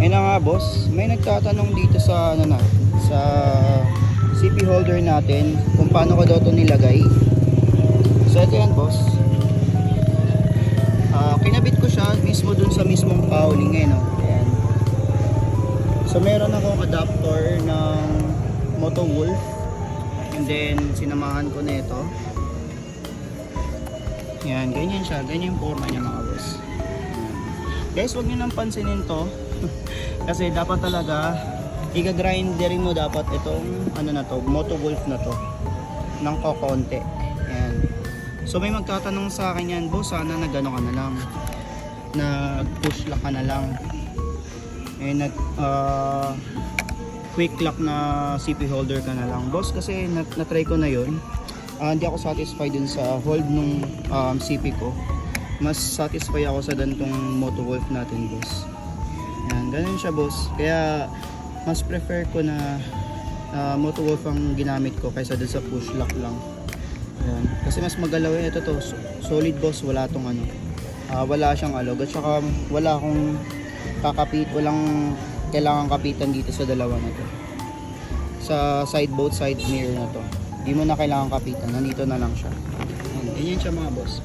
Ayun nga boss, may nagtatanong dito sa ano na, sa CP holder natin kung paano ko daw ito nilagay. So ito yan boss. Ah, kinabit ko siya mismo dun sa mismong cowling eh no. Ayan. So meron akong adapter ng Moto Wolf and then sinamahan ko na ito. Yan, ganyan siya. Ganyan yung forma niya mga boss. Yan. Guys, huwag niyo nang pansinin to. Kasi dapat talaga iga-grinderin mo dapat itong ano na to, Moto Wolf na to ng kokonti. Yan. So may magtatanong sa akin yan, boss, sana nag ano ka na lang. Nag push lock ka na lang. Eh nag ah, quick lock na CP holder ka na lang. Boss, kasi na, na-try ko na yon. Ah, hindi ako satisfied dun sa hold nung um, CP ko. Mas satisfied ako sa dantong Moto Wolf natin, boss. Ganun siya, boss. Kaya mas prefer ko na ah, Moto Wolf ang ginamit ko kaysa dun sa push lock lang. Yan. Kasi mas magalaw yun. Ito to, so- solid boss, wala tong ano. Ah, wala siyang alog at saka wala akong kakapit, walang kailangan kapitan dito sa dalawa na to. Sa side both side mirror na to. Di mo na kailangan kapitan, nandito na lang siya. Yan, ganyan siya mga boss.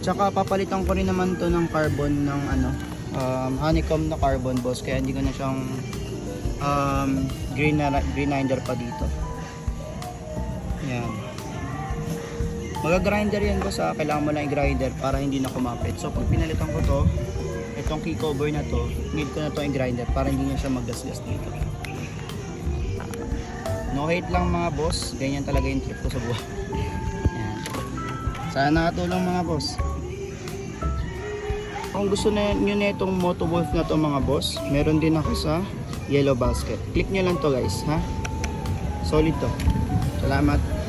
Tsaka papalitan ko rin naman to ng carbon ng ano, um, honeycomb na carbon boss kaya hindi ko na siyang um, green grinder pa dito. Yan. Maga-grinder yan boss ha. Kailangan mo lang i-grinder para hindi na kumapit. So pag pinalitan ko to, itong key cover na to, need ko na to i-grinder para hindi na siya maggasgas dito. No hate lang mga boss. Ganyan talaga yung trip ko sa buhay. Yan. Sana nakatulong mga boss. Kung gusto na nyo na itong Moto Wolf na to mga boss, meron din ako sa Yellow Basket. Click nyo lang to guys ha. Solid to. Salamat.